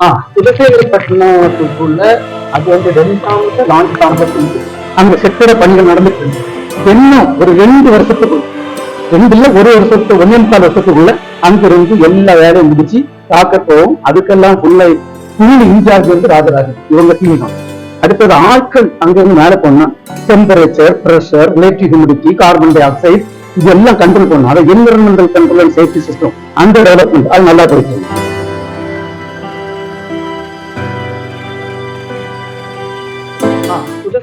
ஆ குலசேகரப்பட்டினத்துக்குள்ள அது வந்து ரெண்டாவது லான்ச் காம்பஸ் அந்த கட்டிட பணிகள் நடந்துட்டு இருந்தது இன்னும் ஒரு ரெண்டு வருஷத்துக்குள்ள ரெண்டுல ஒரு வருஷத்துக்கு ஒன்னே முக்கால் வருஷத்துக்குள்ள அங்க இருந்து எல்லா வேலையும் முடிச்சு தாக்கப்போவும் அதுக்கெல்லாம் ஃபுல்லா ஃபுல் இன்சார்ஜ் வந்து ராஜராஜன் இவங்க டீம் தான். அடுத்தது ஆட்கள் அங்கிருந்து மேலே போனா temperature pressure relative humidity carbon dioxide இதெல்லாம் கண்ட்ரோல் பண்ணும் அதை environmental control and safety system அந்த டெவலப்மெண்ட் அது நல்லா போயிட்டு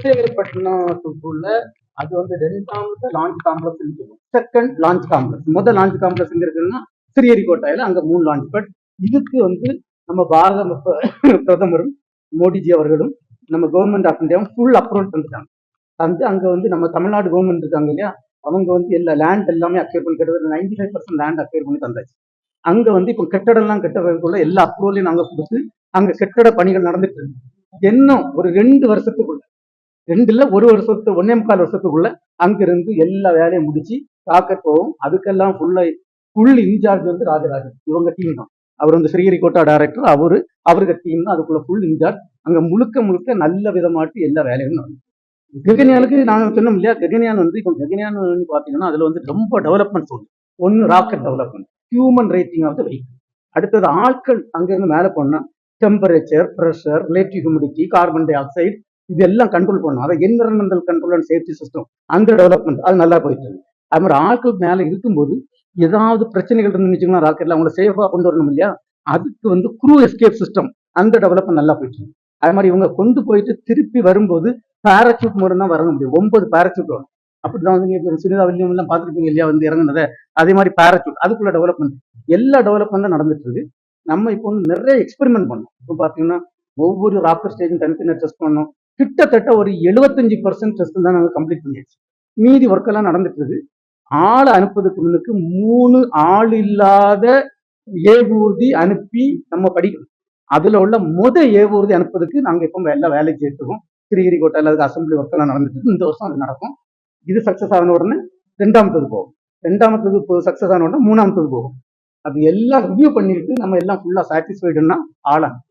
குலசேகரப்பட்டினத்துக்குள்ள அது வந்து ரெண்டாவது launch complex second launch complex முதல் லான்ச் காம்ப்ளெக்ஸ் எங்க இருக்குன்னா சிறியரிக்கோட்டையில அங்க மூணு லான்ச் பட் இதுக்கு வந்து நம்ம பாரத பிரதமரும் மோடிஜி அவர்களும் நம்ம கவர்மெண்ட் ஆஃப் இந்தியாவும் ஃபுல் அப்ரூவல் பண்ணிட்டாங்க தந்து அங்க வந்து நம்ம தமிழ்நாடு கவர்மெண்ட் இருக்காங்க இல்லையா? அவங்க வந்து எல்லா லேண்ட் எல்லாமே அக்யூர் பண்ணி கிட்டத்தட்ட ninety five percent land acquire பண்ணி தந்தாச்சு. அங்க வந்து இப்போ கட்டடம்லாம் கட்டுறதுக்குள்ள எல்லா அப்ரூவலையும் நாங்கள் கொடுத்து அங்க கட்டட பணிகள் நடந்துட்டு இருக்கு. இன்னும் ஒரு ரெண்டு வருஷத்துக்குள்ள ரெண்டு ஒரு வருஷத்து ஒன்னே முக்கால் வருஷத்துக்குள்ள அங்கிருந்து எல்லா வேலையும் முடிச்சு தாக்கத் போகும். அதுக்கெல்லாம் ஃபுல்லா ஃபுல் இன்சார்ஜ் வந்து ராஜராஜன். இவங்க டீம் தான். அவர் வந்து ஸ்ரீஹரிகோட்டா டைரக்டர் அவரு அவருக்கு டீம் தான். அதுக்குள்ள ஃபுல் இன்சார்ஜ் அங்க முழுக்க முழுக்க நல்ல விதமாட்டு எல்லா வேலையும் நடக்கும். ககன்யானுக்கு நாங்க சொன்னோம் இல்லையா? கெகனியான் வந்து இப்போ ககன்யான் பார்த்தீங்கன்னா பாத்தீங்கன்னா அதுல வந்து ரொம்ப டெவலப்மெண்ட் ஒன்று ஒன்னு rocket development human rating of the vehicle அடுத்தது ஆட்கள் அங்கேருந்து மேல போனா temperature pressure relative humidity carbon dioxide இதெல்லாம் கண்ட்ரோல் பண்ணும் அதை environmental control and safety system அந்த டெவலப்மெண்ட் அது நல்லா போயிட்டு இருக்கு. அது மாதிரி ஆட்கள் மேலே இருக்கும்போது ஏதாவது பிரச்சனைகள் இருந்துச்சுன்னா ராக்கெட்ல அவங்கள சேஃபாக கொண்டு வரணும் இல்லையா? அதுக்கு வந்து குரூ எஸ்கேப் சிஸ்டம் அந்த டெவலப்மெண்ட் நல்லா போயிட்டு இருக்கு. அது மாதிரி இவங்க கொண்டு போயிட்டு திருப்பி வரும்போது பேராசூட் மூலம் தான் வர முடியும். ஒன்பது பேராசூட் வரும். அப்படிதான் வந்து சுனிதா வில்லியம் எல்லாம் பார்த்துருப்பீங்க இல்லையா? வந்து இறங்குனதை. அதே மாதிரி பேராசூட் அதுக்குள்ள டெவலப்மெண்ட் எல்லா டெவலப்மெண்ட்டும் நடந்துட்டு இருக்கு. நம்ம இப்போ வந்து நிறைய எக்ஸ்பெரிமெண்ட் பண்ணோம். இப்போ பார்த்தீங்கன்னா ஒவ்வொரு ராக்கெட் ஸ்டேஜும் தனித்தனியாக டெஸ்ட் பண்ணோம். கிட்டத்தட்ட ஒரு எழுபத்தஞ்சு பர்சன்ட் டெஸ்ட் தான் நாங்கள் கம்ப்ளீட் பண்ணியாச்சு. மீதி ஒர்க் எல்லாம் நடந்துட்டு இருக்கு. ஆள் அனுப்புறதுக்கு முன்னுக்கு மூணு ஆள் இல்லாத ஏவூர்தி அனுப்பி நம்ம படிக்கணும். அதுல உள்ள முத ஏவூர்தி அனுப்புறதுக்கு நாங்க இப்போ எல்லா வேலைக்கு சேர்த்துக்கோம் ஸ்ரீஹரிகோட்டையில் அல்லது அசம்பிளி ஒர்க் எல்லாம் நடந்துட்டு இருக்கு. இந்த வருஷம் அது நடக்கும். இது சக்ஸஸ் ஆன உடனே ரெண்டாமத்தது போகும். ரெண்டாமத்தது இப்போ சக்சஸ் ஆன உடனே மூணாமத்தது போகும். அது எல்லாம் ரிவ்யூ பண்ணிட்டு நம்ம எல்லாம் ஃபுல்லாக சாட்டிஸ்ஃபைடுன்னா ஆளாகும்